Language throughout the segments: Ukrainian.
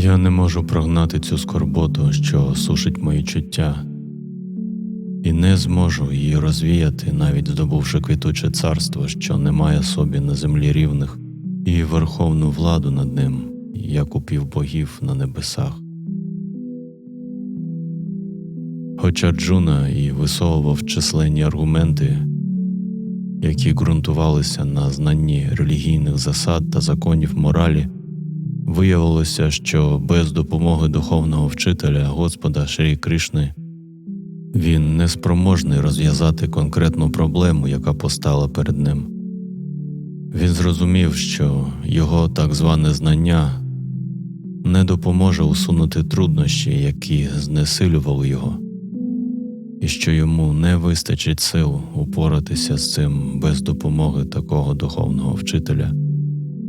Я не можу прогнати цю скорботу, що сушить мої чуття, і не зможу її розвіяти, навіть здобувши квітуче царство, що не має собі на землі рівних, і верховну владу над ним, як у півбогів на небесах. Хоча Джуна і висовував численні аргументи, які ґрунтувалися на знанні релігійних засад та законів моралі, виявилося, що без допомоги духовного вчителя Господа Шрі Кришни він не спроможний розв'язати конкретну проблему, яка постала перед ним. Він зрозумів, що його так зване знання не допоможе усунути труднощі, які знесилювали його і що йому не вистачить сил упоратися з цим без допомоги такого духовного вчителя,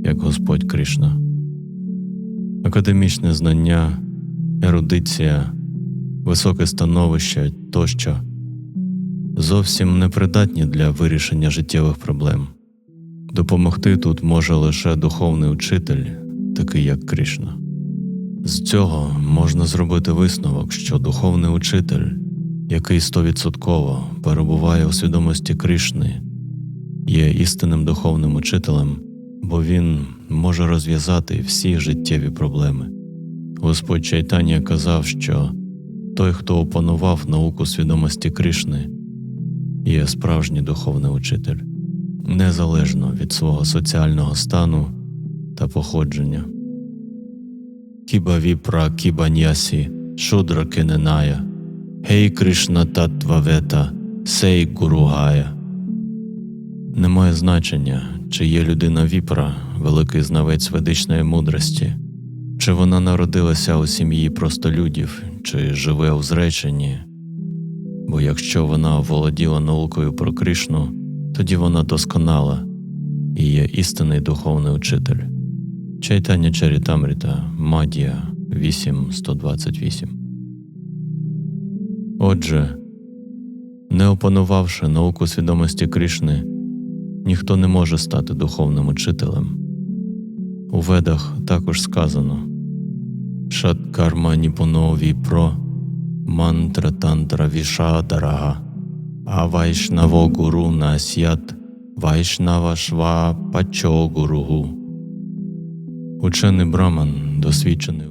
як Господь Кришна. Академічне знання, ерудиція, високе становище тощо зовсім не придатні для вирішення життєвих проблем. Допомогти тут може лише духовний учитель, такий як Кришна. З цього можна зробити висновок, що духовний учитель який стовідсотково перебуває у свідомості Кришни, є істинним духовним учителем, бо він може розв'язати всі життєві проблеми. Господь Чайтанія казав, що той, хто опанував науку свідомості Кришни, є справжній духовний учитель, незалежно від свого соціального стану та походження. Кіба віпра кіба ньясі, шудра киненая – Гей Кришна Таттвавета, Сей Гуругая. Немає значення, чи є людина віпра, великий знавець ведичної мудрості, чи вона народилася у сім'ї простолюдів, чи живе у зреченні. Бо якщо вона володіла наукою про Кришну, тоді вона досконала і є істинний духовний учитель. Чайтання Чарітамріта, Мадія 8.128 Отже, не опанувавши науку свідомості Кришни, ніхто не може стати духовним учителем. У ведах також сказано Шаткарма Ніпунові про мантра тантра вішадарага, а вайшнаво гуру насят вайшнава шва пачо гуругу. Учений браман, досвідчений.